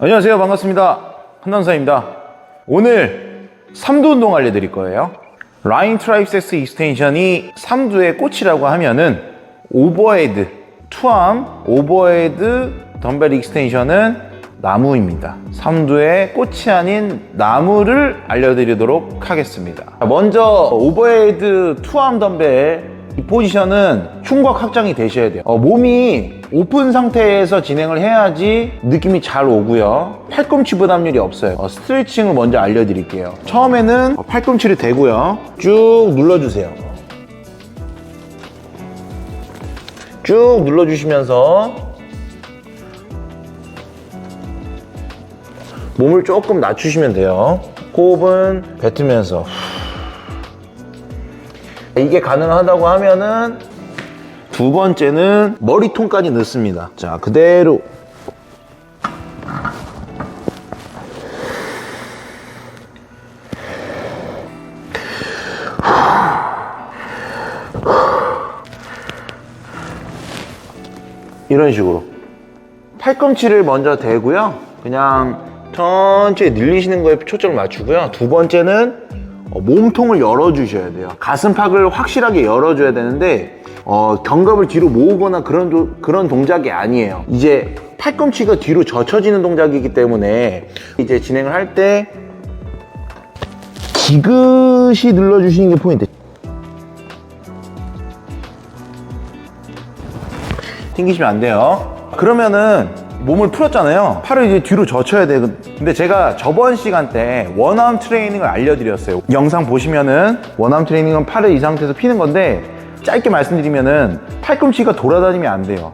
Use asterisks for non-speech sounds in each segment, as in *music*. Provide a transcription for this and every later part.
안녕하세요. 반갑습니다. 한남사입니다. 오늘 삼두 운동 알려드릴 거예요. 라인 트라이셉스 익스텐션이 삼두의 꽃이라고 하면은 오버헤드, 투암, 오버헤드 덤벨 익스텐션은 나무입니다. 삼두의 꽃이 아닌 나무를 알려드리도록 하겠습니다. 먼저 오버헤드 투암 덤벨 이 포지션은 흉곽 확장이 되셔야 돼요. 어, 몸이 오픈 상태에서 진행을 해야지 느낌이 잘 오고요. 팔꿈치 부담률이 없어요. 어, 스트레칭을 먼저 알려드릴게요. 처음에는 어, 팔꿈치를 대고요. 쭉 눌러주세요. 쭉 눌러주시면서 몸을 조금 낮추시면 돼요. 호흡은 뱉으면서 이게 가능하다고 하면은 두 번째는 머리통까지 넣습니다. 자, 그대로 이런 식으로 팔꿈치를 먼저 대고요. 그냥 천천히 늘리시는 거에 초점을 맞추고요. 두 번째는 어, 몸통을 열어주셔야 돼요. 가슴팍을 확실하게 열어줘야 되는데 어, 견갑을 뒤로 모으거나 그런 도- 그런 동작이 아니에요. 이제 팔꿈치가 뒤로 젖혀지는 동작이기 때문에 이제 진행을 할 때 지그시 눌러주시는 게 포인트. 튕기시면 안 돼요. 그러면은 몸을 풀었잖아요. 팔을 이제 뒤로 젖혀야 돼. 근데 제가 저번 시간 때 원암 트레이닝을 알려드렸어요. 영상 보시면은 원암 트레이닝은 팔을 이 상태에서 피는 건데 짧게 말씀드리면은 팔꿈치가 돌아다니면 안 돼요.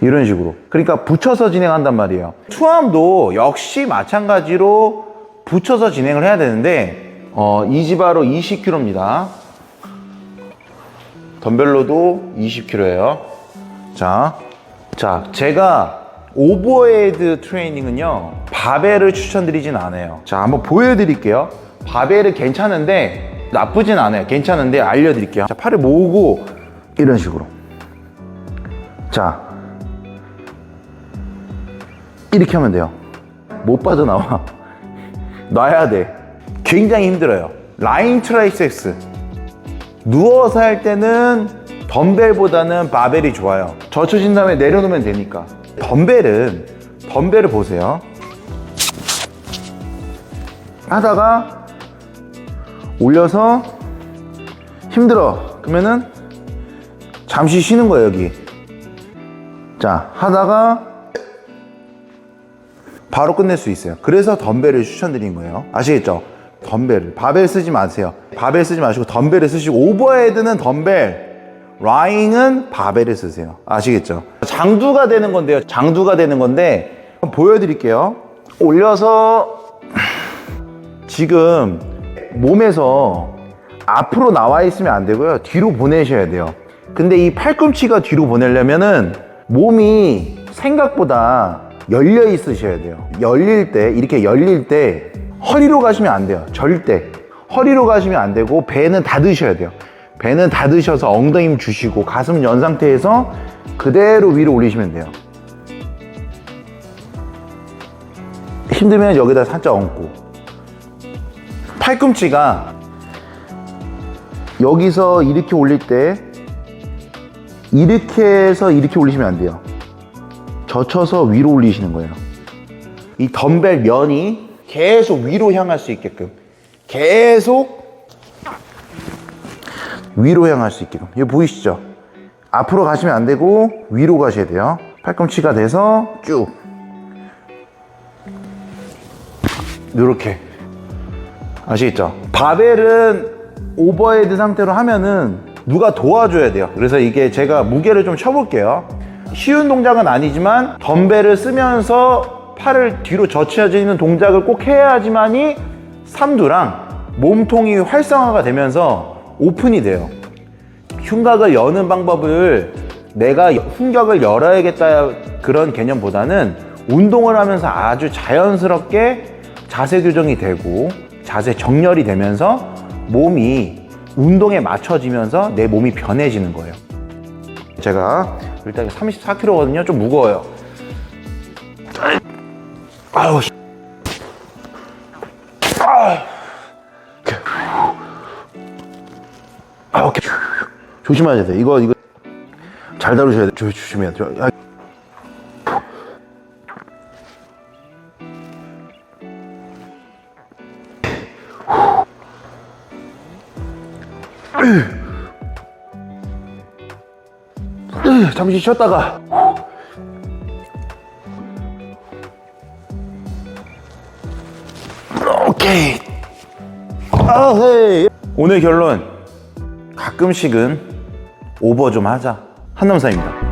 이런 식으로. 그러니까 붙여서 진행한단 말이에요. 투암도 역시 마찬가지로 붙여서 진행을 해야 되는데 어, 이지바로 20kg입니다. 덤벨로도 20kg예요. 자, 자, 제가 오버헤드 트레이닝은요, 바벨을 추천드리진 않아요. 자, 한번 보여드릴게요. 바벨은 괜찮은데, 나쁘진 않아요. 괜찮은데, 알려드릴게요. 자, 팔을 모으고, 이런 식으로. 자, 이렇게 하면 돼요. 못 빠져나와. *laughs* 놔야 돼. 굉장히 힘들어요. 라인 트라이섹스. 누워서 할 때는 덤벨보다는 바벨이 좋아요. 젖혀진 다음에 내려놓으면 되니까. 덤벨은, 덤벨을 보세요. 하다가 올려서 힘들어. 그러면은 잠시 쉬는 거예요, 여기. 자, 하다가 바로 끝낼 수 있어요. 그래서 덤벨을 추천드린 거예요. 아시겠죠? 덤벨을. 바벨 쓰지 마세요. 바벨 쓰지 마시고 덤벨을 쓰시고 오버헤드는 덤벨, 라잉은 바벨을 쓰세요. 아시겠죠? 장두가 되는 건데요. 장두가 되는 건데 보여드릴게요. 올려서 지금 몸에서 앞으로 나와 있으면 안 되고요. 뒤로 보내셔야 돼요. 근데 이 팔꿈치가 뒤로 보내려면은 몸이 생각보다 열려 있으셔야 돼요. 열릴 때, 이렇게 열릴 때 허리로 가시면 안 돼요. 절대. 허리로 가시면 안 되고 배는 닫으셔야 돼요. 배는 닫으셔서 엉덩이 힘 주시고 가슴 연 상태에서 그대로 위로 올리시면 돼요. 힘들면 여기다 살짝 얹고 팔꿈치가 여기서 이렇게 올릴 때 이렇게 해서 이렇게 올리시면 안 돼요. 젖혀서 위로 올리시는 거예요. 이 덤벨 면이 계속 위로 향할 수 있게끔 계속 위로 향할 수 있게끔 이거 보이시죠? 앞으로 가시면 안 되고 위로 가셔야 돼요. 팔꿈치가 돼서 쭉 이렇게 아시겠죠? 바벨은 오버헤드 상태로 하면은 누가 도와줘야 돼요. 그래서 이게 제가 무게를 좀 쳐볼게요. 쉬운 동작은 아니지만 덤벨을 쓰면서 팔을 뒤로 젖혀지는 동작을 꼭 해야지만이 삼두랑 몸통이 활성화가 되면서 오픈이 돼요. 흉곽을 여는 방법을 내가 흉곽을 열어야겠다 그런 개념보다는 운동을 하면서 아주 자연스럽게 자세 교정이 되고 자세 정렬이 되면서 몸이 운동에 맞춰지면서 내 몸이 변해지는 거예요. 제가 일단 34kg거든요. 좀 무거워요. 아우 씨. 아. 오 조심하셔야 돼. 이거 이거 잘 다루셔야 돼. 조, 조심해야 돼. 아. 으, 잠시 쉬었다가 오케이 아. 오늘 결론 가끔씩은 오버 좀 하자. 한남사입니다